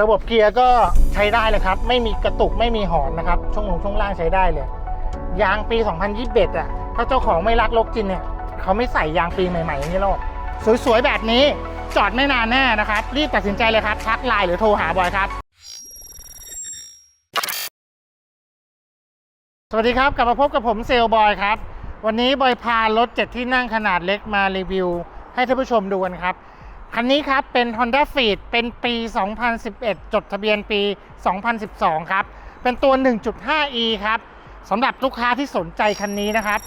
ระบบเกียร์ก็ใช้ได้เลยครับ ไม่มีกระตุกไม่มีหอนนะครับ ช่วงลงช่วงล่างใช้ได้เลย ยางปี 2021อะ ถ้าเจ้าของไม่รักรถจริงเนี่ย เขาไม่ใส่ยางปีใหม่ๆอย่างนี้หรอกสวยๆแบบนี้จอดไม่นานแน่นะครับ รีบตัดสินใจเลยครับทักไลน์หรือโทรหาบอยครับ สวัสดีครับ กลับมาพบกับผมเซลบอยครับ วันนี้บอยพารถเจ็ดที่นั่งขนาดเล็กมารีวิว ให้ท่านผู้ชมดูกันครับ คันนี้ครับเป็น Honda f e e d เป็นปี 2011 จดทะเบียนปี 2012 ครับ เป็นตัว 1.5e ครับสำหรับลูกค้าที่สนใจคันนี้นะครับ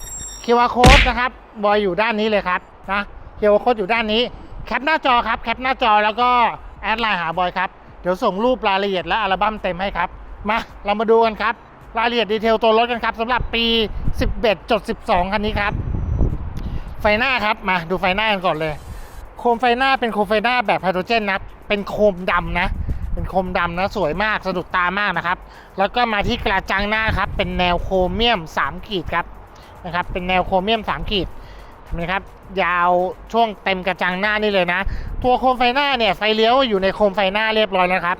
QR Code นะครับบอยอยู่ด้านนี้เลยครับนะ QR Code อยู่ด้านนี้แคปหน้าจอครับแคปหน้าจอแล้วก็แอดไลน์หาบอยครับเดี๋ยวส่งรูปรายละเอียดและอัลบั้มเต็มให้ครับมาเรามาดูกันครับรายละเอียดดีเทลตัวรถกันครับสำหรับปี 11.12 คันนี้ครับ ไฟหน้าครับมาดูไฟหน้ากันก่อนเลย คมไฟหน้าเป็นโคมไฟหน้าแบบไฮโดรเจนนะเป็นโคมดำนะ เป็นโคมดำนะสวยมากสะดุดตามากนะครับ แล้วก็มาที่กระจังหน้าครับ เป็นแนวโครเมียม3ขีดครับนะครับ เป็นแนวโครเมียม3ขีดเห็นไหมครับยาวช่วงเต็มกระจังหน้านี่เลยนะ ตัวโคมไฟหน้าเนี่ยไฟเลี้ยวอยู่ในโคมไฟหน้าเรียบร้อยแล้วครับ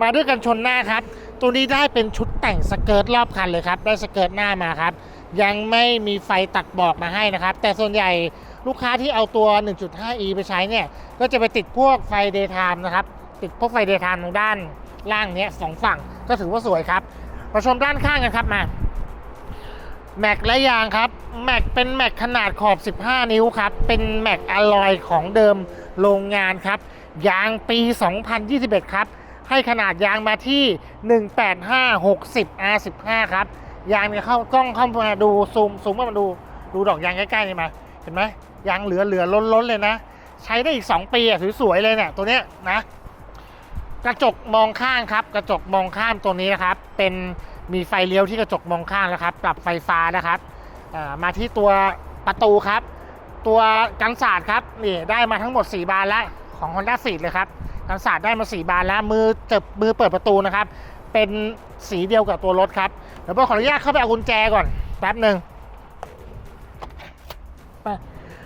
มาด้วยกันชนหน้าครับ ตัวนี้ได้เป็นชุดแต่งสเกิร์ตรอบคันเลยครับ ได้สเกิร์ตหน้ามาครับ ยังไม่มีไฟตัดบอกมาให้นะครับ แต่ส่วนใหญ่ ลูกค้าที่เอาตัว 1.5e ไปใช้เนี่ย ก็จะไปติดพวกไฟเดย์ไทม์นะครับ ติดพวกไฟเดย์ไทม์ทางด้านล่างเนี้ยสองฝั่งก็ถือว่าสวยครับมาชมด้านข้างกันครับมาแม็กและยางครับแม็กเป็นแม็กขนาดขอบ 15 นิ้วครับ เป็นแม็กอลลอยของเดิมโรงงานครับ ยางปี 2021 ครับ ให้ขนาดยางมาที่ 18560 R15 ครับ ยางเนี่ยเข้ากล้องเข้ามาดูซูมซูมเข้ามาดู ดูดอกยางใกล้ๆนี่มา เห็นไหม ยางเหลือเหลือล้นล้นๆเลยนะ ใช้ได้อีก 2 ปีอะสวยๆเลยเนี่ยตัวเนี้ยนะ กระจกมองข้างครับ กระจกมองข้างตัวนี้นะครับ เป็นมีไฟเลี้ยวที่กระจกมองข้างแล้วครับ ปรับไฟฟ้านะครับมาที่ตัวประตูครับ ตัวกันศาสตร์ครับนี่ได้มาทั้งหมด 4 บานแล้วของ Honda f e e d เลยครับกันศาสตร์ได้มา 4 บานแล้วมือเจ็บมือเปิดประตูนะครับ เป็นสีเดียวกับตัวรถครับเดี๋ยวผมขออนุญาตเข้าไปเอากุญแจก่อนแป๊บหนึ่ง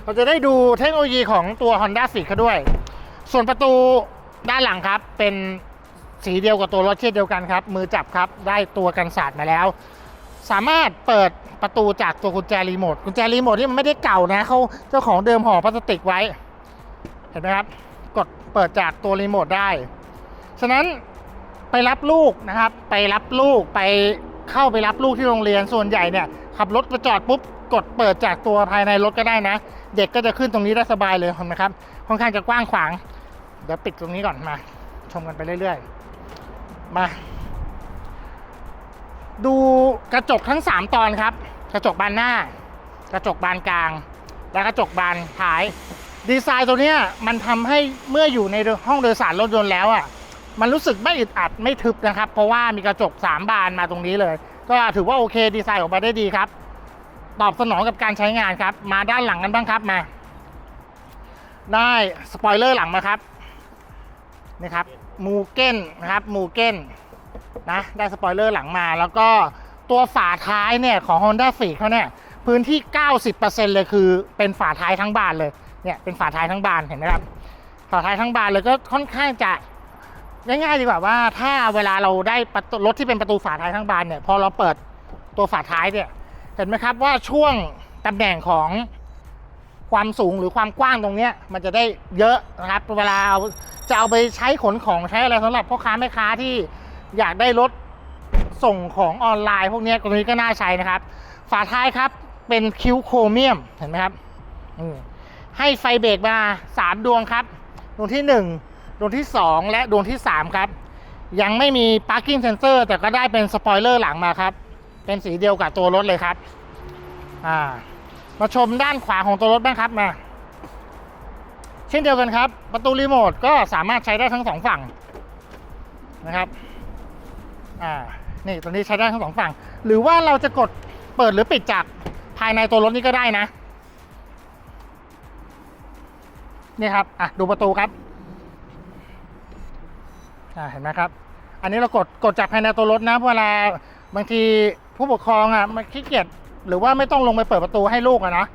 เราจะได้ดูเทคโนโลยีของตัว Honda f e e d เขาด้วย ส่วนประตูด้านหลังครับ เป็นสีเดียวกับตัวรถเช่นเดียวกันครับ มือจับครับ ได้ตัวกันศาสตร์มาแล้ว สามารถเปิดประตูจากตัวกุญแจรีโมท กุญแจรีโมทที่มันไม่ได้เก่านะเขาเจ้าของเดิมห่อพลาสติกไว้ เห็นไหมครับ กดเปิดจากตัวรีโมทได้ ฉะนั้นไปรับลูกนะครับ ไปรับลูกไปเข้าไปรับลูกที่โรงเรียนส่วนใหญ่เนี่ยขับรถไปจอดปุ๊บกดเปิดจากตัวภายในรถก็ได้นะ เด็กก็จะขึ้นตรงนี้ได้สบายเลยเห็นไหมครับ ค่อนข้างจะกว้างขวาง เดี๋ยวปิดตรงนี้ก่อนมา ชมกันไปเรื่อยๆ มา ดูกระจกทั้ง 3 ตอนครับ กระจกบานหน้า กระจกบานกลาง และกระจกบานท้าย ดีไซน์ตัวเนี้ยมันทำให้เมื่ออยู่ในห้องโดยสารรถยนต์แล้วอะมันรู้สึกไม่อึดอัดไม่ทึบนะครับ เพราะว่ามีกระจก 3 บานมาตรงนี้เลย ก็ถือว่าโอเคดีไซน์ออกมาได้ดีครับ ตอบสนองกับการใช้งานครับ มาด้านหลังกันบ้างครับมา ได้สปอยเลอร์หลังมาครับนี่ครับมูเก้นนะครับมูเก้นนะได้สปอยเลอร์หลังมาแล้วก็ตัวฝาท้ายเนี่ยของ Honda f e e d เขาเนี่ยพื้นที่ 90%เลยคือเป็นฝาท้ายทั้งบานเลยเนี่ยเป็นฝาท้ายทั้งบานเห็นไหมครับฝาท้ายทั้งบานเลยก็ค่อนข้างจะง่ายๆดีกว่าว่าถ้าเวลาเราได้รถที่เป็นประตูฝาท้ายทั้งบานเนี่ยพอเราเปิดตัวฝาท้ายเนี่ย เห็นไหมครับว่าช่วงตำแหน่งของความสูงหรือความกว้างตรงนี้มันจะได้เยอะนะครับ เวลาเอาจะเอาไปใช้ขนของใช้อะไรสำหรับพ่อค้าแม่ค้าที่อยากได้รถส่งของออนไลน์ พวกนี้ตรงนี้ก็น่าใช้นะครับ ฝาท้ายครับเป็นคิวโครเมียมเห็นไหมครับให้ไฟเบรกมา 3 ดวงครับ ดวงที่ 1 ดวงที่ 2 และดวงที่ 3 ครับ ยังไม่มี parking sensor แต่ก็ได้เป็นสปอยเลอร์หลังมาครับ เป็นสีเดียวกับตัวรถเลยครับ อ่า มาชมด้านขวาของตัวรถบ้างครับมา เช่นเดียวกันครับ ประตูรีโมทก็สามารถใช้ได้ทั้งสองฝั่งนะครับ อ่า นี่ตัวนี้ใช้ได้ทั้งสองฝั่ง หรือว่าเราจะกดเปิดหรือปิดจากภายในตัวรถนี้ก็ได้นะ นี่ครับ อะ ดูประตูครับ อ่า เห็นไหมครับ อันนี้เรากด กดจากภายในตัวรถนะ เวลาบางที ผู้ปกครองอะมันขี้เกียจหรือว่าไม่ต้องลงไปเปิดประตูให้ลูกอะนะ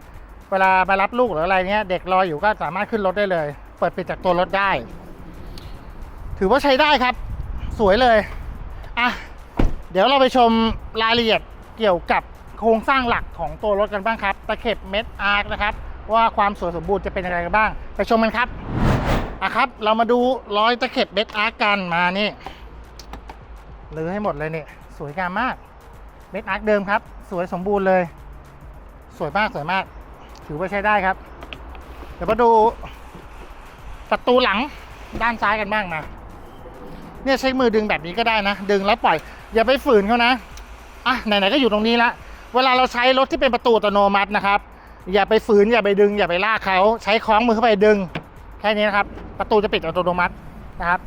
เวลาไปรับลูกหรืออะไรเงี้ยเด็กรออยู่ก็สามารถขึ้นรถได้เลย เปิดปิดจากตัวรถได้ ถือว่าใช้ได้ครับ สวยเลยอะเดี๋ยวเราไปชมรายละเอียดเกี่ยวกับโครงสร้างหลักของตัวรถกันบ้างครับ ตะเข็บเม็ดอาร์คนะครับ ว่าความสวยสมบูรณ์จะเป็นยังไงกันบ้าง ไปชมกันครับอะครับ เรามาดูรอยตะเข็บเม็ดอาร์คกันมานี่เลือให้หมดเลยเนี่ยสวยงามมาก เม็ดอาร์คเดิมครับ สวยสมบูรณ์เลย สวยมากสวยมาก ถือว่าใช้ได้ครับ เดี๋ยวมาดูประตูหลังด้านซ้ายกันบ้างมาเนี่ยใช้มือดึงแบบนี้ก็ได้นะ ดึงแล้วปล่อย อย่าไปฝืนเขานะอะไหนๆก็อยู่ตรงนี้ละเวลาเราใช้รถที่เป็นประตูอัตโนมัตินะครับ อย่าไปฝืนอย่าไปดึง อย่าไปลากเขาใช้คล้องมือเข้าไปดึง แค่นี้นะครับ ประตูจะปิดอัตโนมัตินะครับ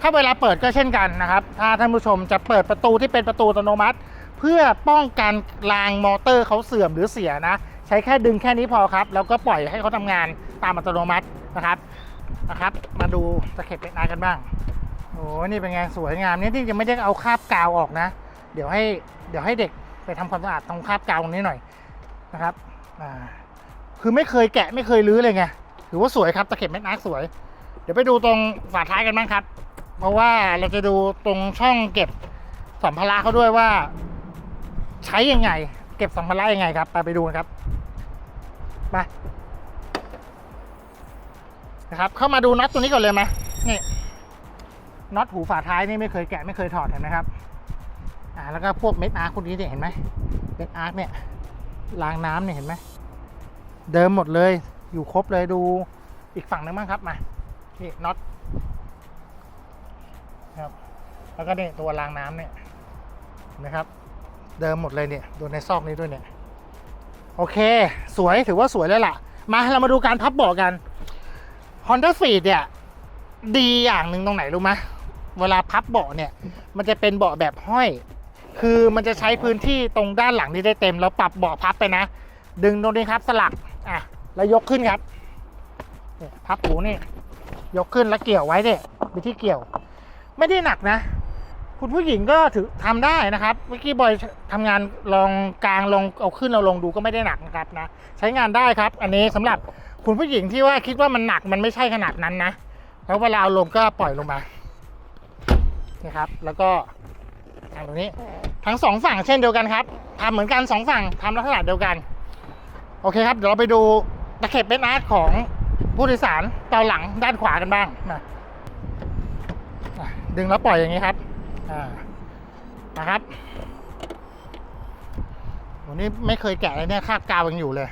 ถ้าเวลาเปิดก็เช่นกันนะครับ ถ้าท่านผู้ชมจะเปิดประตูที่เป็นประตูอัตโนมัติ เพื่อป้องกันรางมอเตอร์เขาเสื่อมหรือเสียนะ ใช้แค่ดึงแค่นี้พอครับ แล้วก็ปล่อยให้เขาทำงานตามอัตโนมัตินะครับนะครับ มาดูตะเข็บเป็นอากันบ้างโอ้นี่เป็นไงสวยงามเนี่ยที่ยังไม่ได้เอาคราบกาวออกนะ เดี๋ยวให้เดี๋ยวให้เด็กไปทำความสะอาดตรงคราบกาวตรงนี้หน่อยนะครับอ่าคือไม่เคยแกะไม่เคยรื้อเลยไงถือว่าสวยครับตะเข็บเม็ดอาร์คสวย เดี๋ยวไปดูตรงฝาท้ายกันบ้างครับ เพราะว่าเราจะดูตรงช่องเก็บสัมภาระเขาด้วยว่า ใช้ยังไง เก็บสัมภาระยังไงครับ ไปไปดูครับมานะครับ เข้ามาดูน็อตตัวนี้ก่อนเลยไหมนี่น็อตหูฝาท้ายนี่ไม่เคยแกะไม่เคยถอดเห็นไหมครับอ่าแล้วก็พวกเม็ดอาร์คพวกนี้เนี่ยเห็นไหมเม็ดอาร์คเนี่ยรางน้ำเนี่ยเห็นไหมเดิมหมดเลยอยู่ครบเลยดูอีกฝั่งหนึงบ้างครับมานี่น็อตครับ แล้วก็เนี่ยตัวรางน้ำเนี่ยเห็นะครับ เดิมหมดเลยเนี่ยดูในซอกนี้ด้วยเนี่ยโอเค สวยถือว่าสวยแล้วล่ะ มาเรามาดูการพับเบาะกัน Honda f e e d เนี่ย ดีอย่างหนึ่งตรงไหนรู้ไหมเวลาพับเบาะเนี่ย มันจะเป็นเบาะแบบห้อย คือมันจะใช้พื้นที่ตรงด้านหลังนี้ได้เต็ม แล้วปรับเบาะพับไปนะ ดึงตรงนี้ครับสลักอะแล้วยกขึ้นครับพับหูนี่ยกขึ้นแล้วเกี่ยวไว้เนี่ยมีที่เกี่ยว ไม่ได้หนักนะ คุณผู้หญิงก็ถือทำได้นะครับเมื่อกี้บอยทำงานลองกลางลองเอาขึ้นเอาลงดูก็ไม่ได้หนักนะครับนะใช้งานได้ครับ อันนี้สำหรับคุณผู้หญิงที่ว่าคิดว่ามันหนักมันไม่ใช่ขนาดนั้นนะแล้วเวลาเอาลงก็ปล่อยลงมานี่ครับ แล้วก็ทางตรงนี้ทั้งสองฝั่งเช่นเดียวกันครับทำเหมือนกันสองฝั่งทำลักษณะเดียวกันโอเคครับเดี๋ยวเราไปดูตะเข็บเป็นอาร์ตของผู้โดยสารตอนหลังด้านขวากันบ้างมาอะดึงแล้วปล่อยอย่างนี้ครับ นะครับวันนี้ไม่เคยแกะเลยเนี่ยคาบกาวยังอยู่เลย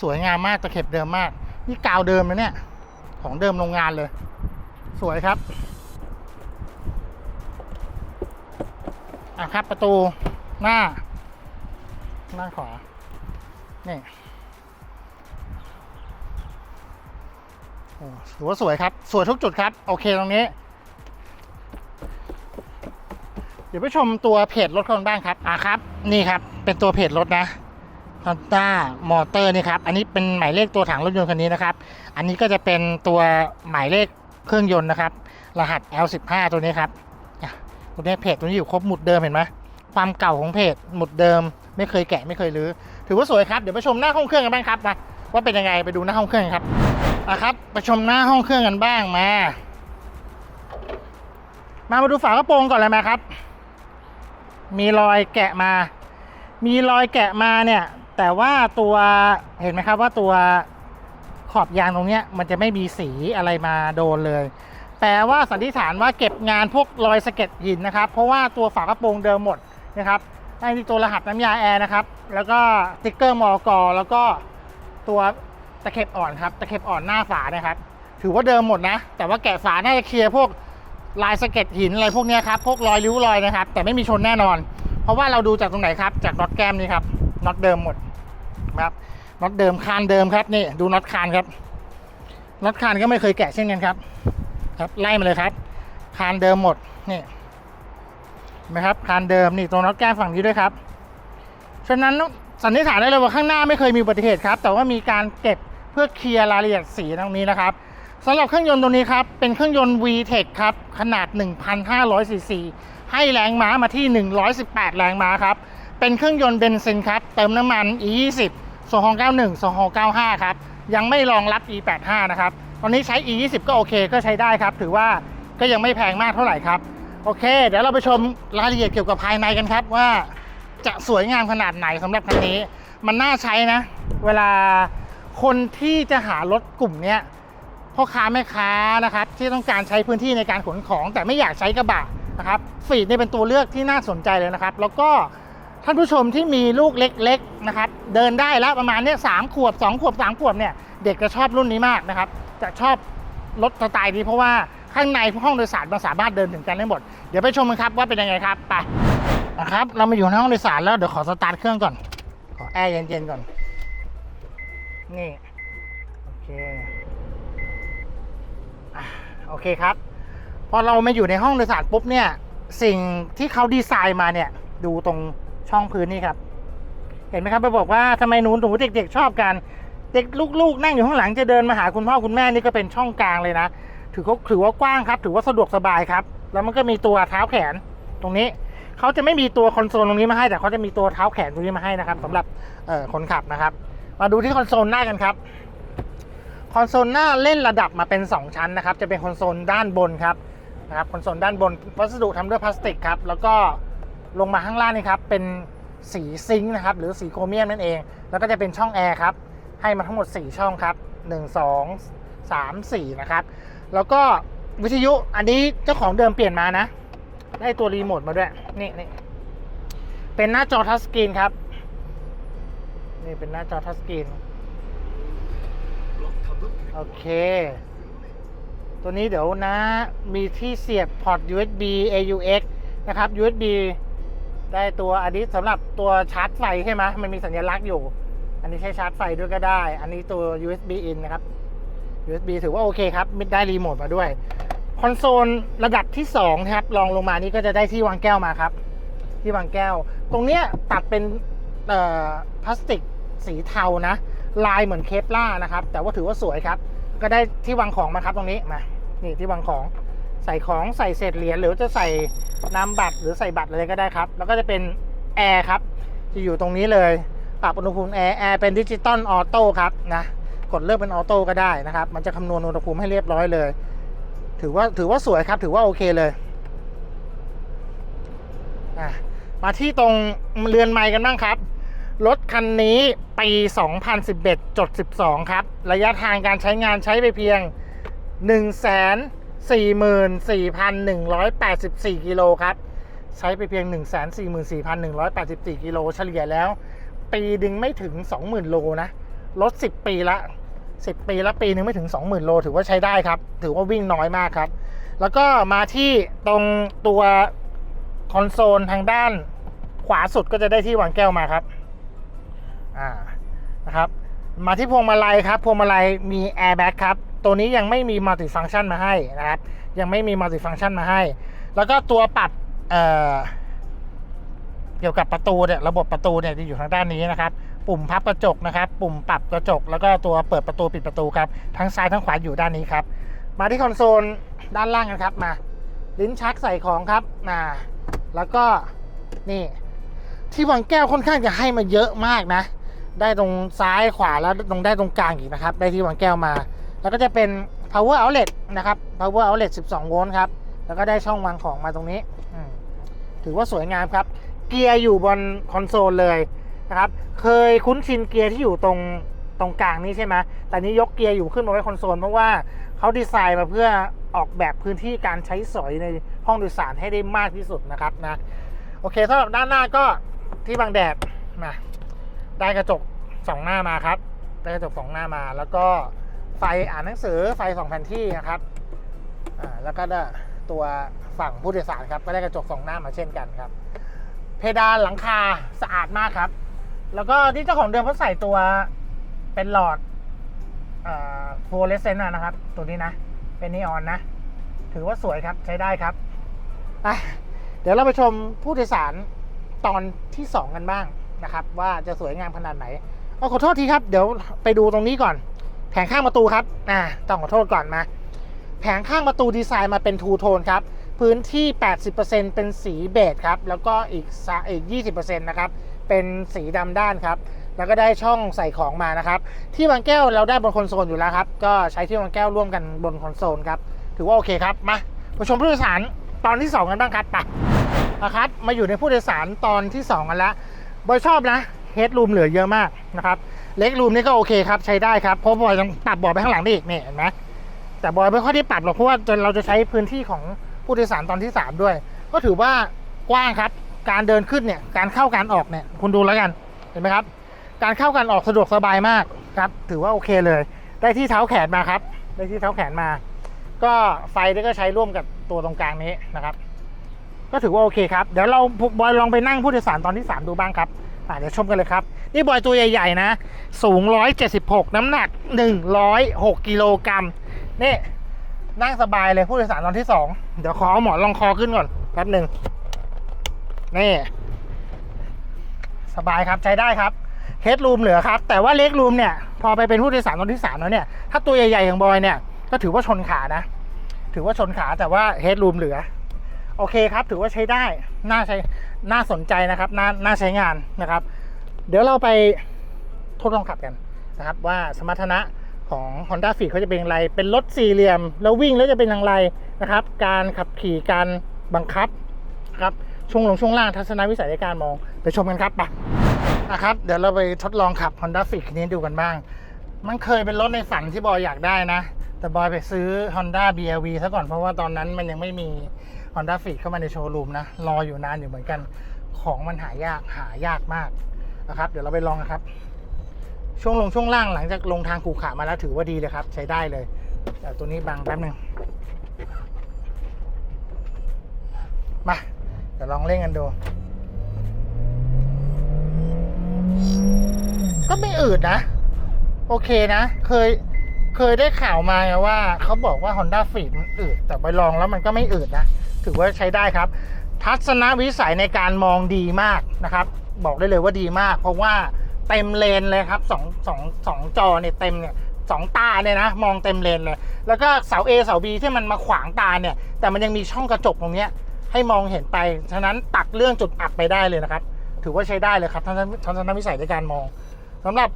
สวยงามมากตะเข็บเดิมมาก นี่กาวเดิมนะเนี่ย ของเดิมโรงงานเลย สวยครับอะครับประตูหน้า หน้าขวานี่โอ้ถือว่าสวยครับ สวยทุกจุดครับ โอเคตรงนี้ เดี๋ยวไปชมตัวเพจรถกันบ้างครับอะครับ นี่ครับเป็นตัวเพจรถนะ Honda Motor นี่ครับ อันนี้เป็นหมายเลขตัวถังรถยนต์คันนี้นะครับ อันนี้ก็จะเป็นตัวหมายเลขเครื่องยนต์นะครับ รหัส L15 ตัวนี้ครับตัวนี้เพจตัวนี้อยู่ครบหมุดเดิมเห็นไหมความเก่าของเพจหมุดเดิม ไม่เคยแกะไม่เคยรื้อถือว่าสวยครับเดี๋ยวไปชมหน้าห้องเครื่องกันบ้างครับมาว่าเป็นยังไงไปดูหน้าห้องเครื่องครับอะครับไปชมหน้าห้องเครื่องกันบ้างมา มามาดูฝากระโปรงก่อนเลยไหมครับ มีรอยแกะมา มีรอยแกะมาเนี่ย แต่ว่าตัวเห็นไหมครับว่าตัวขอบยางตรงเนี้ยมันจะไม่มีสีอะไรมาโดนเลย แปลว่าสันนิษฐานว่าเก็บงานพวกรอยสะเก็ดหินนะครับ เพราะว่าตัวฝากระโปรงเดิมหมดนะครับได้ที่ตัวรหัสน้ำยาแอร์นะครับ แล้วก็สติ๊กเกอร์มอกแล้วก็ตัวตะเข็บอ่อนครับ ตะเข็บอ่อนหน้าฝานะครับ ถือว่าเดิมหมดนะ แต่ว่าแกะฝาน่าจะเคลียร์พวก ลายสะเก็ดหินอะไรพวกนี้ครับ พวกรอยริ้วรอยนะครับ แต่ไม่มีชนแน่นอน เพราะว่าเราดูจากตรงไหนครับ จากน็อตแก้มนี่ครับ น็อตเดิมหมดครับ น็อตเดิมคานเดิมครับ นี่ดูน็อตคานครับ น็อตคานก็ไม่เคยแกะเช่นกันครับ ครับ ไล่มาเลยครับ คานเดิมหมด นี่เห็นไหมครับ คานเดิม นี่ตรงน็อตแก้มฝั่งนี้ด้วยครับ ฉะนั้นสันนิษฐานได้เลยว่าข้างหน้าไม่เคยมีอุบัติเหตุครับ แต่ว่ามีการเก็บเพื่อเคลียร์รายละเอียดสีตรงนี้นะครับ สำหรับเครื่องยนต์ตัวนี้ครับ เป็นเครื่องยนต์ VTEC ครับ ขนาด 1,500ซีซีให้แรงม้ามาที่ 118 แรงม้าครับ เป็นเครื่องยนต์เบนซินครับ เติมน้ำมัน E20 2691 2695 ครับ ยังไม่รองรับ E85 นะครับ ตอนนี้ใช้ E20 ก็โอเคก็ใช้ได้ครับ ถือว่าก็ยังไม่แพงมากเท่าไหร่ครับ โอเค เดี๋ยวเราไปชมรายละเอียดเกี่ยวกับภายในกันครับว่าจะสวยงามขนาดไหนสำหรับคันนี้ มันน่าใช้นะ เวลาคนที่จะหารถกลุ่มเนี้ย พ่อค้าแม่ค้านะครับที่ต้องการใช้พื้นที่ในการขนของ แต่ไม่อยากใช้กระบะนะครับฟีดนี่เป็นตัวเลือกที่น่าสนใจเลยนะครับ แล้วก็ท่านผู้ชมที่มีลูกเล็กๆนะครับเดินได้แล้วประมาณเนี้ยสามขวบสองขวบสามขวบเนี่ยเด็กจะชอบรุ่นนี้มากนะครับจะชอบรถสไตล์นี้เพราะว่าข้างในห้องโดยสารมันสามารถเดินถึงกันได้หมด เดี๋ยวไปชมกันครับว่าเป็นยังไงครับไปนะครับเรามาอยู่ในห้องโดยสารแล้วเดี๋ยวขอสตาร์ทเครื่องก่อนขอแอร์เย็นๆก่อนนี่ โอเคอะ โอเคครับ พอเรามาอยู่ในห้องโดยสารปุ๊บเนี่ย สิ่งที่เขาดีไซน์มาเนี่ย ดูตรงช่องพื้นนี่ครับ เห็นไหมครับไปบอกว่าทำไมหนูหนูเด็ก ๆ ชอบกัน เด็กลูกๆ นั่งอยู่ข้างหลังจะเดินมาหาคุณพ่อคุณแม่นี่ก็เป็นช่องกลางเลยนะ ถือเขาถือว่ากว้างครับ ถือว่าสะดวกสบายครับ แล้วมันก็มีตัวเท้าแขนตรงนี้เขาจะไม่มีตัวคอนโซลตรงนี้มาให้แต่เขาจะมีตัวเท้าแขนตรงนี้มาให้นะครับสำหรับคนขับนะครับ มาดูที่คอนโซลหน้ากันครับ คอนโซลหน้าเล่นระดับมาเป็น 2 ชั้นนะครับ จะเป็นคอนโซลด้านบนครับนะครับคอนโซลด้านบนวัสดุทำด้วยพลาสติกครับ แล้วก็ลงมาข้างล่างนี่ครับ เป็นสีซิงค์นะครับ หรือสีโครเมียมนั่นเอง แล้วก็จะเป็นช่องแอร์ครับ ให้มาทั้งหมด 4 ช่องครับ 1 2 3 4 นะครับ แล้วก็วิทยุอันนี้เจ้าของเดิมเปลี่ยนมานะ ได้ตัวรีโมทมาด้วย นี่นี่เป็นหน้าจอทัชสกรีนครับ นี่เป็นหน้าจอทัชสกรีน โอเค ตัวนี้เดี๋ยวนะ มีที่เสียบพอร์ต USB AUX นะครับ USB ได้ตัวอันนี้สำหรับตัวชาร์จไฟใช่ไหมมันมีสัญลักษณ์อยู่ อันนี้ใช้ชาร์จไฟด้วยก็ได้ อันนี้ตัว USB in นะครับ USB ถือว่าโอเคครับมิได้รีโมทมาด้วย คอนโซลระดับที่2นะครับลองลงมานี่ก็จะได้ที่วางแก้วมาครับ ที่วางแก้ว ตรงเนี้ยตัดเป็นพลาสติกสีเทานะ ลายเหมือนเคปล่านะครับ แต่ว่าถือว่าสวยครับ ก็ได้ที่วางของมาครับตรงนี้มานี่ที่วางของใส่ของใส่เศษเหรียญหรือจะใส่นามบัตรหรือใส่บัตรอะไรก็ได้ครับ แล้วก็จะเป็นแอร์ครับ จะอยู่ตรงนี้เลยปรับอุณหภูมิแอร์แอร์เป็นดิจิตอลออโต้ครับนะกดเลือกเป็นออโต้ก็ได้นะครับ มันจะคำนวณอุณหภูมิให้เรียบร้อยเลย ถือว่าถือว่าสวยครับ ถือว่าโอเคเลยมาที่ตรงเรือนไม้กันบ้างครับ รถคันนี้ปี 2011จด12 ครับ ระยะทางการใช้งานใช้ไปเพียง 144,184 กิโลครับ ใช้ไปเพียง 144,184 กิโลเฉลี่ยแล้ว ปีดึงไม่ถึง 20,000 โลนะ รถ 10 ปีละ 10 ปีละปีนึงไม่ถึง 20,000 โล ถือว่าใช้ได้ครับ ถือว่าวิ่งน้อยมากครับ แล้วก็มาที่ตรงตัวคอนโซลทางด้านขวาสุดก็จะได้ที่วางแก้วมาครับ อ่านะครับมาที่พวงมาลัยครับพวงมาลัยมีแอร์แบ็กครับตัวนี้ยังไม่มีมัลติฟัง c t ชันมาให้นะครับ ยังไม่มีมัลติฟัง c t ชันมาให้ แล้วก็ตัวปรับเเกี่ยวกับประตูเนี่ยระบบประตูเนี่ยจะอยู่ทางด้านนี้นะครับ ปุ่มพับกระจกนะครับ ปุ่มปรับกระจก แล้วก็ตัวเปิดประตูปิดประตูครับทั้งซ้ายทั้งขวาอยู่ด้านนี้ครับ มาที่คอนโซลด้านล่างกันครับมา ลิ้นชักใส่ของครับอ่าแล้วก็นี่ ที่วางแก้วค่อนข้างจะให้มาเยอะมากนะ ได้ตรงซ้ายขวาแล้วตรงได้ตรงกลางอีกนะครับ ได้ที่วางแก้วมา แล้วก็จะเป็น power outlet นะครับ power outlet 12 โวลต์ครับ แล้วก็ได้ช่องวางของมาตรงนี้ ถือว่าสวยงามครับ เกียร์อยู่บนคอนโซลเลยนะครับ เคยคุ้นชินเกียร์ที่อยู่ตรงตรงกลางนี้ใช่ไหมแต่นี้ยกเกียร์อยู่ขึ้นมาไว้คอนโซลเพราะว่าเขาดีไซน์มาเพื่อออกแบบพื้นที่การใช้สอยในห้องโดยสารให้ได้มากที่สุดนะครับนะ โอเคสำหรับด้านหน้าก็ที่บังแดดมา ได้กระจกสองหน้ามาครับ ได้กระจกสองหน้ามา แล้วก็ไฟอ่านหนังสือไฟสองแผ่นที่นะครับอ่าแล้วก็ตัวฝั่งผู้โดยสารครับก็ได้กระจกสองหน้ามาเช่นกันครับ เพดานหลังคาสะอาดมากครับ แล้วก็ที่เจ้าของเดิมเขาใส่ตัวเป็นหลอดฟลเลสเซนต์นะครับ ตัวนี้นะ เป็นนีออนนะ ถือว่าสวยครับใช้ได้ครับ เดี๋ยวเราไปชมผู้โดยสารตอนที่ 2 กันบ้าง นะครับว่าจะสวยงามขนาดไหนเอาขอโทษทีครับเดี๋ยวไปดูตรงนี้ก่อน แผงข้างประตูครับอ่าต้องขอโทษก่อนมา แผงข้างประตูดีไซน์มาเป็นทูโทนครับพื้นที่ 80%เป็นสีเบจครับแล้วก็อีกอีก 20%นะครับเป็นสีดำด้านครับแล้วก็ได้ช่องใส่ของมานะครับ ที่วางแก้วเราได้บนคอนโซลอยู่แล้วครับ ก็ใช้ที่วางแก้วร่วมกันบนคอนโซลครับ ถือว่าโอเคครับ มาไปชมผู้โดยสารตอนที่ 2 กันบ้างครับไปนะครับ มาอยู่ในผู้โดยสารตอนที่ 2 กันแล้ว บอยชอบนะเฮดรูมเหลือเยอะมากนะครับ เล็กรูมนี่ก็โอเคครับใช้ได้ครับเพราะบอยต้องปรับเบาะไปข้างหลังได้อีกนี่เห็นไหมแต่บอยไม่ค่อยได้ปรับหรอกเพราะว่าเราจะใช้พื้นที่ของผู้โดยสารตอนที่ 3 ด้วย ก็ถือว่ากว้างครับ การเดินขึ้นเนี่ยการเข้าการออกเนี่ยคุณดูแล้วกันเห็นไหมครับ การเข้าการออกสะดวกสบายมากครับ ถือว่าโอเคเลย ได้ที่เท้าแขนมาครับ ได้ที่เท้าแขนมา ก็ไฟนี่ก็ใช้ร่วมกับตัวตรงกลางนี้นะครับ ก็ถือว่าโอเคครับ เดี๋ยวเราบอยลองไปนั่งผู้โดยสารตอนที่ 3 ดูบ้างครับอะเดี๋ยวชมกันเลยครับ นี่บอยตัวใหญ่ๆนะ สูง 176 น้ำหนัก 106 กิโลกรัมนี่นั่งสบายเลยผู้โดยสารตอนที่ 2 เดี๋ยวขอเอาหมอนรองคอขึ้นก่อนแป๊บหนึ่งนี่สบายครับใช้ได้ครับเฮดรูมเหลือครับ แต่ว่าเล็กรูมเนี่ย พอไปเป็นผู้โดยสารตอนที่ 3 แล้วเนี่ย ถ้าตัวใหญ่ๆอย่างบอยเนี่ย ก็ถือว่าชนขานะ ถือว่าชนขาแต่ว่าเฮดรูมเหลือ โอเคครับ ถือว่าใช้ได้ น่าใช้ น่าสนใจนะครับ น่า น่าใช้งานนะครับ เดี๋ยวเราไปทดลองขับกันนะครับ ว่าสมรรถนะของ Honda Fit เขาจะเป็นอย่างไร เป็นรถสี่เหลี่ยม แล้ววิ่งแล้วจะเป็นอย่างไรนะครับ การขับขี่ การบังคับครับช่วงลงช่วงล่างทัศนวิสัยในการมอง ไปชมกันครับไปนะครับ เดี๋ยวเราไปทดลองขับ Honda Fit คันนี้ดูกันบ้าง มันเคยเป็นรถในฝันที่บอยอยากได้นะ แต่บอยไปซื้อ Honda BRV ซะก่อนเพราะว่าตอนนั้นมันยังไม่มี Honda Fit เข้ามาในโชว์รูมนะ รออยู่นานอยู่เหมือนกัน ของมันหายากหายากมากนะครับ เดี๋ยวเราไปลองนะครับ ช่วงลงช่วงล่างหลังจากลงทางขูขามาแล้วถือว่าดีเลยครับ ใช้ได้เลยแต่ตัวนี้บังแป๊บหนึงมาเดี๋ยวลองเล่นกันดูก็ไม่อืดนะ โอเคนะ เคย เคยได้ข่าวมาไงว่าเขาบอกว่า Honda Fit มันอืดแต่ไปลองแล้วมันก็ไม่อืดนะ ถือว่าใช้ได้ครับ ทัศนวิสัยในการมองดีมากนะครับ บอกได้เลยว่าดีมาก เพราะว่าเต็มเลนเลยครับสองสองสองจอเนี่ยเต็มเนี่ยสองตาเนี่ยนะ มองเต็มเลนเลย แล้วก็เสา A เสา B ที่มันมาขวางตาเนี่ย แต่มันยังมีช่องกระจกตรงเนี้ยให้มองเห็นไป ฉะนั้นตัดเรื่องจุดอับไปได้เลยนะครับ ถือว่าใช้ได้เลยครับทัศนทัศนวิสัยในการมองสำหรับ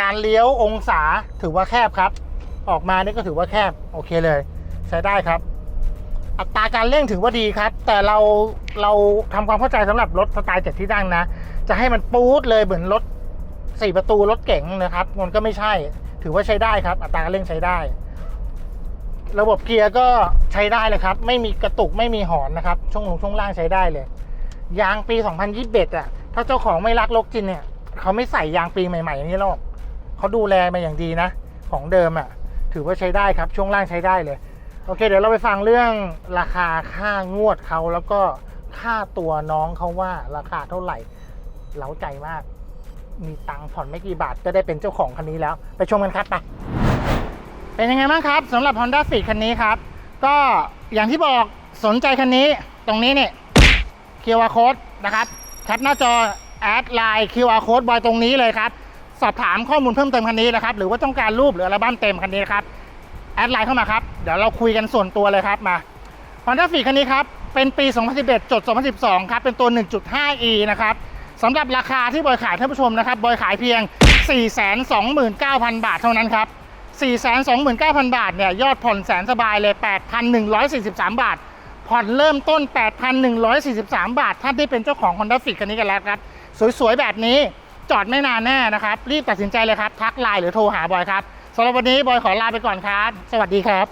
การเลี้ยวองศาถือว่าแคบครับ ออกมานี่ก็ถือว่าแคบโอเคเลย ใช้ได้ครับ อัตราการเร่งถือว่าดีครับ แต่เราเราทำความเข้าใจสำหรับรถสไตล์เจ็ดที่นั่งนะ จะให้มันปูดเลยเหมือนรถสี่ประตูรถเก๋งนะครับมันก็ไม่ใช่ ถือว่าใช้ได้ครับ อัตราการเร่งใช้ได้ ระบบเกียร์ก็ใช้ได้เลยครับ ไม่มีกระตุกไม่มีหอนนะครับช่วงลงช่วงล่างใช้ได้เลย ยางปี 2021อะถ้าเจ้าของไม่รักรถจริงเนี่ย เขาไม่ใส่ยางปีใหม่ๆอย่างนี้หรอก เขาดูแลมาอย่างดีนะ ของเดิมอะ ถือว่าใช้ได้ครับช่วงล่างใช้ได้เลย โอเค เดี๋ยวเราไปฟังเรื่องราคาค่างวดเขาแล้วก็ค่าตัวน้องเขาว่าราคาเท่าไหร่เล้าใจมาก มีตังค์ผ่อนไม่กี่บาทก็ได้เป็นเจ้าของคันนี้แล้ว ไปชมกันครับไปเป็นยังไงบ้างครับสำหรับ Honda Fit คันนี้ครับ ก็อย่างที่บอกสนใจคันนี้ตรงนี้เนี่ย QR code นะครับแคปหน้าจอแอดไลน์ QR code บอยตรงนี้เลยครับ สอบถามข้อมูลเพิ่มเติมคันนี้นะครับ หรือว่าต้องการรูปหรืออัลบั้มเต็มคันนี้นะครับ แอดไลน์เข้ามาครับ เดี๋ยวเราคุยกันส่วนตัวเลยครับมา Honda Fit คันนี้ครับ เป็นปี 2011จด2012 ครับ เป็นตัว 1.5e นะครับสำหรับราคาที่บอยขายท่านผู้ชมนะครับ บอยขายเพียง 429,000 บาทเท่านั้นครับ 429,000 บาทเนี่ยยอดผ่อนแสนสบายเลย 8,143 บาท ผ่อนเริ่มต้น 8,143 บาท ท่านที่เป็นเจ้าของ Honda Fit คันนี้กันแล้วครับ สวยๆ แบบนี้ จอดไม่นานแน่นะครับ รีบตัดสินใจเลยครับ ทักไลน์หรือโทรหาบอยครับสำหรับวันนี้บอยขอลาไปก่อนครับ สวัสดีครับ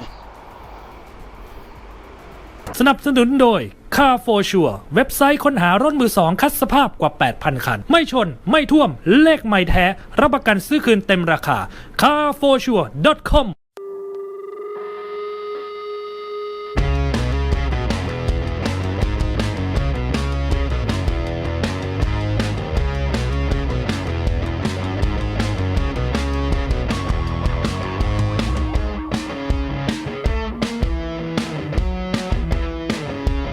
สนับสนุนโดย Car for Sure เว็บไซต์ค้นหารถมือสองคัดสภาพกว่า 8,000 คัน ไม่ชน ไม่ท่วม เลขไม่แท้ รับประกันซื้อคืนเต็มราคา carforsure.com